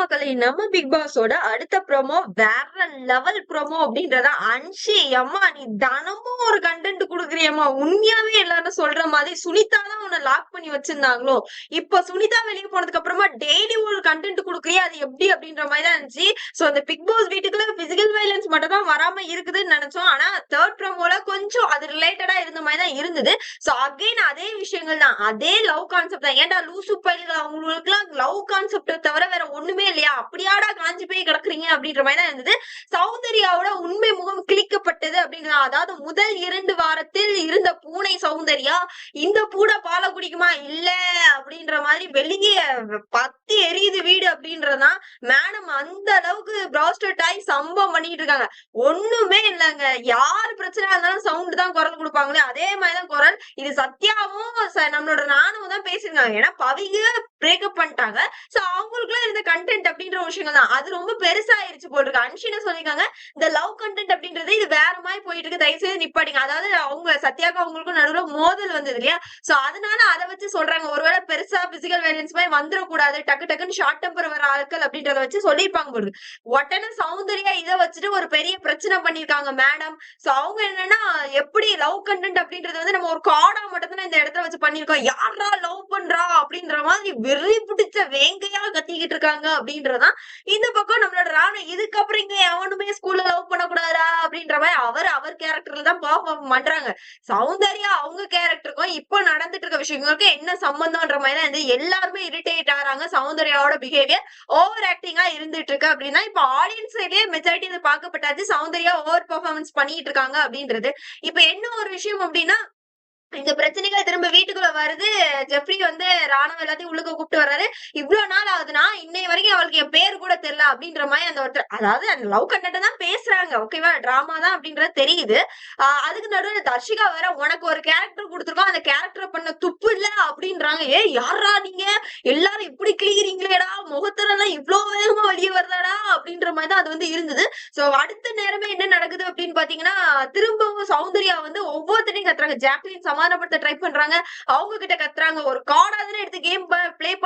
மக்களே நம்ம பிக் பாஸோட அடுத்த ப்ரோமோ வேற லெவல் ப்ரோமோ அப்படின்றத அன்ஷி அம்மா நீ தினமும் ஒரு கண்டென்ட் குடுக்குறியம்மா. உண்மையாவே எல்லாரும் சொல்ற மாதிரி சுனிதா தான் உன்னை லாக் பண்ணி வச்சிருந்தாங்களோ. இப்ப சுனிதா வெளியே போனதுக்கு அப்புறமா டெய்லி ஒரு கண்டென்ட் குடுக்குறியா? அது எப்படி அப்படின்ற மாதிரி தான் இருந்துச்சு. சோ அந்த பிக் பாஸ் வீட்டுக்குள்ள பிசிக்கல் வயலன்ஸ் மட்டும் தான் வராம இருக்குதுன்னு நினைச்சோம். ஆனா தேர்ட் ப்ரோமோல கொஞ்சம் அது ரிலேட்டடா இருந்த மாதிரி தான் இருந்தது. சோ அகைன் அதே விஷயங்கள் தான். அதே லவ் கான்செப்ட் தான். ஏன்டா லூசு பயில்கள் அவங்களுக்கு லவ் கான்செப்ட் தவிர வேற ஒண்ணுமே இல்லையா? அப்படியாடா காஞ்சி போய் கிடக்குறீங்க அப்படின்ற மாதிரி தான் இருந்தது. சௌந்தர்யாவோட உண்மை முகம் கிழிக்கப்பட்டது அப்படின்னு அதாவது முதல் இரண்டு வாரத்தில் இருந்த பூனை சௌந்தர்யா இந்த பூனை பாலை குடிக்குமா? இல்ல அப்படின்ற மாதிரி வெளியே பார்த்து பத்தி எரியுது வீடு அப்படின்றதுதான் மேடம் அந்த அளவுக்கு ப்ராஸ்டட் ஆகி சம்பவம் பண்ணிட்டு இருக்காங்க. ஒண்ணுமே இல்லைங்க. யாரு பிரச்சனை இருந்தாலும் சவுண்ட் தான் குரல் கொடுப்பாங்களே. அதே மாதிரிதான் குரல். இது சத்யாவும் நம்மளோட நானும் தான் பேசியிருக்காங்க. ஏன்னா பவிக பிரேக்கப் பண்ணிட்டாங்க. சோ அவங்களுக்குலாம் இருந்த கண்டென்ட் அப்படின்ற ஒரு விஷயங்கள் தான். அது ரொம்ப பெருசாயிருச்சு போல் இருக்கு அன்ஷினா சொல்லியிருக்காங்க இந்த லவ் கண்டென்ட் அப்படின்றது இது வேற மாதிரி போயிட்டு இருக்கு தயவு செய்து நிப்பாடிங்க அதாவது அவங்க சத்யாக்கு அவங்களுக்கும் நடுவுல மோதல் வந்தது இல்லையா? சோ அதனால அதை வச்சு சொல்றாங்க. ஒருவேளை பெருசா பிசிக்கல் வேலன்ஸ் மாதிரி வந்துடக்கூடாது. டக்கு டக்குன்னு ஷார்ட் டெம்பர் வர ஆட்கள் அப்படின்றத வச்சு சொல்லியிருப்பாங்க போல உடனே சௌந்தர்யா இதை வச்சுட்டு ஒரு பெரிய பிரச்சனை பண்ணிருக்காங்க மேடம் சோ அவங்க என்னன்னா எப்படி லவ் கண்டென்ட் அப்படின்றது வந்து நம்ம ஒரு காடா மட்டும் தான் இந்த இடத்துல வச்சு பண்ணிருக்கோம் யாரா லவ் பண்றா அப்படின்ற மாதிரி வெறி பிடிச்ச வேங்கையா கத்திக்கிட்டு இருக்காங்க அப்படின்றதான் இந்த பக்கம் நம்மளோட ராணு. இதுக்கப்புறம் இங்க எவனுமே ஸ்கூல்ல லவ் பண்ணக்கூடாதா அப்படின்ற மாதிரி அவர் அவர் கேரக்டர்ல தான் பெர்ஃபார்ம் பண்றாங்க. சௌந்தர்யா அவங்க கேரக்டருக்கும் இப்ப நடந்துட்டு இருக்க விஷயங்களுக்கும் என்ன சம்பந்தம்ன்ற மாதிரி தான் எல்லாருமே இரிட்டேட் ஆறாங்க சௌந்தர்யாவோட பிஹேவியர் ஓவர் ஆக்டிங்கா இருந்துட்டு இருக்கு அப்படின்னா இப்ப ஆடியன்ஸ் சைட்லயே மெஜாரிட்டி இது பார்க்கப்பட்டாச்சு. சௌந்தர்யா ஓவர் பெர்ஃபார்மன்ஸ் பண்ணிட்டு இருக்காங்க அப்படின்றது. இப்ப என்ன ஒரு விஷயம் அப்படின்னா இந்த பிரச்சனைகள் வருது. ஜெஃப்ரி வந்து ராணுவ எல்லாத்தையும் உள்ளுக்க கூப்பிட்டு வர்றாரு. இவ்வளவு நாள் ஆகுதுன்னா இன்னை வரைக்கும் அவளுக்கு என் பேர் கூட தெரியல அப்படின்ற மாதிரி அந்த ஒருத்தர் அதாவது அந்த லவ் கண்டென்ட் தான் பேசுறாங்க. ஓகேவா டிராமா தான் அப்படின்றது தெரியுது. அதுக்கு நடுவுல தர்ஷிகா வேற உனக்கு ஒரு கேரக்டர் கொடுத்துருக்கோம். அந்த கேரக்டர் பண்ண துப்பு இல்ல அப்படின்றாங்க. ஏ யாரா நீங்க? எல்லாரும் இப்படி கிளிக்கிறீங்களேடா முகத்துல எல்லாம் இவ்வளவு வேகமா வெளியே வருதாடா? அப்படின்ற மாதிரி தான் அது வந்து இருந்தது. சோ அடுத்த நேரமே என்ன நடக்குது அப்படின்னு பாத்தீங்கன்னா திரும்பவும் சௌந்தர்யா வந்து ஒவ்வொருத்தரையும் கத்துறாங்க. ஜாக்லின் சமாதானப்படுத்த ட்ரை பண்றாங்க. அவங்க கிட்ட கத்துறாங்க. ஒரு காடாதுன்னு எடுத்து கேம்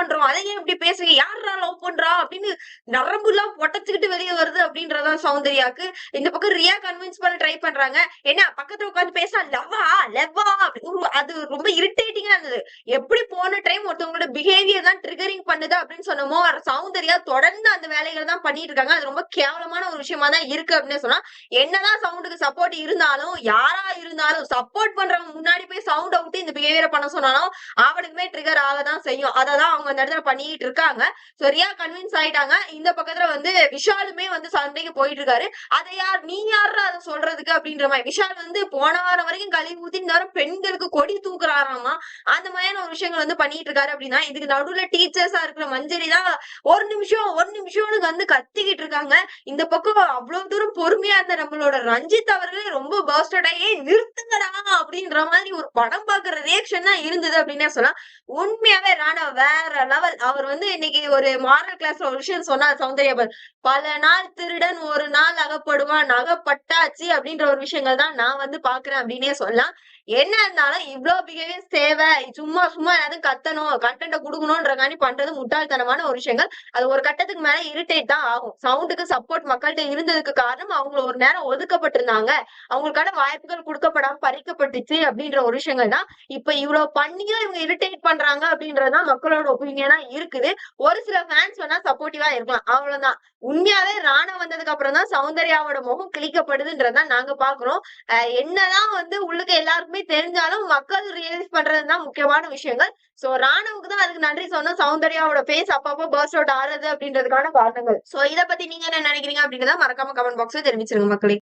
பண்றோம்? அதை ஏன் இப்படி பேசுறீங்க? யாரா லவ் பண்றா? அப்படின்னு நரம்பு எல்லாம் பொட்டச்சுக்கிட்டு வெளியே வருது அப்படின்றதான் சௌந்தர்யாக்கு. இந்த பக்கம் ரியா கன்வின்ஸ் பண்ண ட்ரை பண்றாங்க. என்ன? பக்கத்துல உட்காந்து பேசா லவ்வா? லவ்வா? அப்படி. அது ரொம்ப இரிட்டேட்டிங்கா இருந்தது. எப்படி போன டைம் ஒருத்தவங்களோட பிஹேவியர் தான் ட்ரிகரிங் பண்ணுது அப்படின்னு சொன்னமோ சௌந்தர்யா தொடர்ந்து அந்த வேலைகளை தான் பண்ணிட்டு இருக்காங்க. அது ரொம்ப கேவலமான ஒரு விஷயமா தான் இருக்கு அப்படின்னு சொன்னா என்னதான் சவுண்டுக்கு சப்போர்ட் இருந்தாலும் யாரா இருந்தாலும் சப்போர்ட் பண்றவங்க முன்னாடி போய் சவுண்ட் விட்டு இந்த பிஹேவியரை பண்ண சொன்னாலும் அவனுக்குமே ட்ரிகர் ஆகதான் செய்யும். அததான் அவங்க அந்த இடத்துல பண்ணிட்டு இருக்காங்க. சோ ரியா கன்வின்ஸ் ஆயிட்டாங்க. இந்த பக்கத்துல வந்து விஷாலுமே வந்து சண்டைக்கு போயிட்டு இருக்காரு அதை யார் நீ யாரா அதை சொல்றதுக்கு அப்படின்ற மாதிரி. விஷால் வந்து போன வாரம் வரைக்கும் கழிவு ஊத்தி இந்த வாரம் பெண்களுக்கு கொடி தூக்குறாராமா? அந்த மாதிரியான ஒரு விஷயங்கள் வந்து பண்ணிட்டு இருக்காரு அப்படின்னா இதுக்கு நடுவுல டீச்சர்ஸா இருக்கிற மஞ்சரி தான் ஒரு நிமிஷம் ஒரு நிமிஷம்னு வந்து கத்திக்கிட்டு இருக்காங்க. இந்த பக்கம் அவ்வளவு தூரம் பொறுமையா இருந்த நம்மளோட ரஞ்சித் அவர்களே ரொம்ப பர்ஸ்டட் ஆகி நிறுத்துங்கடா அப்படின்ற மாதிரி ஒரு படம் பாக்குற ரியாக்ஷன் தான் இருந்தது அப்படின்னே சொல்லலாம். உண்மையாவே ராணா வேற லெவல் அவர் வந்து இன்னைக்கு ஒரு மாரல் கிளாஸ்ல ஒரு விஷயம் சொன்னார் சௌந்தர்யா பல நாள் திருடன் ஒரு நாள் அகப்படுவான் அகப்பட்டாச்சு அப்படின்ற ஒரு விஷயங்கள் தான் நான் வந்து பாக்குறேன் அப்படின்னே சொல்லலாம். என்ன இருந்தாலும் இவ்வளவு பிஹேவியர்ஸ் தேவை சும்மா சும்மா ஏதாவது கத்தணும் கண்டென்ட குடுக்கணும்ன்றக்காண்டி பண்றது முட்டாள்தனமான ஒரு விஷயங்கள். அது ஒரு கட்டத்துக்கு மேல இரிட்டேட் தான் ஆகும். சவுண்டுக்கு சப்போர்ட் மக்கள்கிட்ட இருந்ததுக்கு காரணம் அவங்க ஒரு நேரம் ஒதுக்கப்பட்டிருந்தாங்க. அவங்களுக்கான வாய்ப்புகள் கொடுக்கப்படாம பறிக்கப்பட்டுச்சு அப்படின்ற ஒரு விஷயங்கள் தான். இப்ப இவ்வளவு பண்ணியும் இவங்க இரிட்டேட் பண்றாங்க அப்படின்றதுதான் மக்களோட ஒப்பீனியனா இருக்குது. ஒரு சில ஃபேன்ஸ் வேணா சப்போர்ட்டிவா இருக்கலாம். அவ்வளவுதான். உண்மையாவே ராணா வந்ததுக்கு அப்புறம் தான் சௌந்தர்யாவோட முகம் கிழிக்கப்படுதுன்றதான் நாங்க பாக்குறோம் அஹ் என்னதான் வந்து உள்ளுக்கு எல்லாருக்கும் தெரிஞ்சாலும் மக்கள் ரியலைஸ் பண்றதுதான் முக்கியமான விஷயங்கள். சோ ராணுவுக்கு தான் அதுக்கு நன்றி சொன்னோம் சௌந்தர்யாவோட ஃபேஸ் அப்பப்போ பர்ஸ்ட் அவுட் ஆறுது அப்படின்றதுக்கான காரணங்கள். சோ இத பத்தி நீங்க என்ன நினைக்கிறீங்க அப்படின்றத மறக்காம கமெண்ட் பாக்ஸ்ல தெரிவிச்சிருங்க மக்களே.